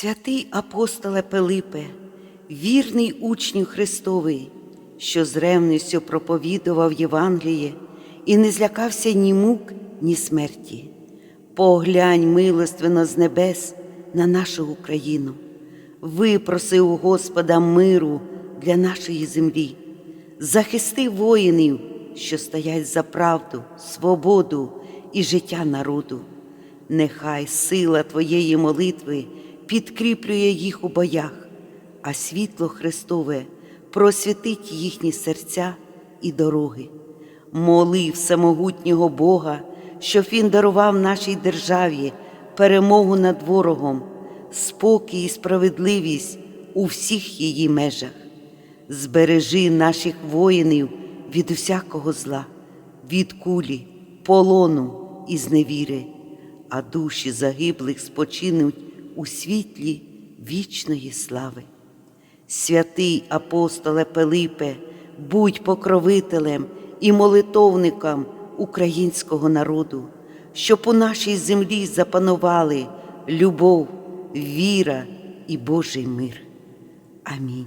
Святий апостоле Пилипе, вірний учню Христовий, що з ревністю проповідував Євангеліє і не злякався ні мук, ні смерті. Поглянь милостивно з небес на нашу Україну, випроси у Господа миру для нашої землі, захисти воїнів, що стоять за правду, свободу і життя народу. Нехай сила Твоєї молитви підкріплює їх у боях, а світло Христове просвітить їхні серця і дороги. Моли всемогутнього Бога, щоб Він дарував нашій державі перемогу над ворогом, спокій і справедливість у всіх її межах. Збережи наших воїнів від усякого зла, від кулі, полону і зневіри, а душі загиблих спочинуть у світлі вічної слави. Святий апостоле Пилипе, будь покровителем і молитовником українського народу, щоб у нашій землі запанували любов, віра і Божий мир. Амінь.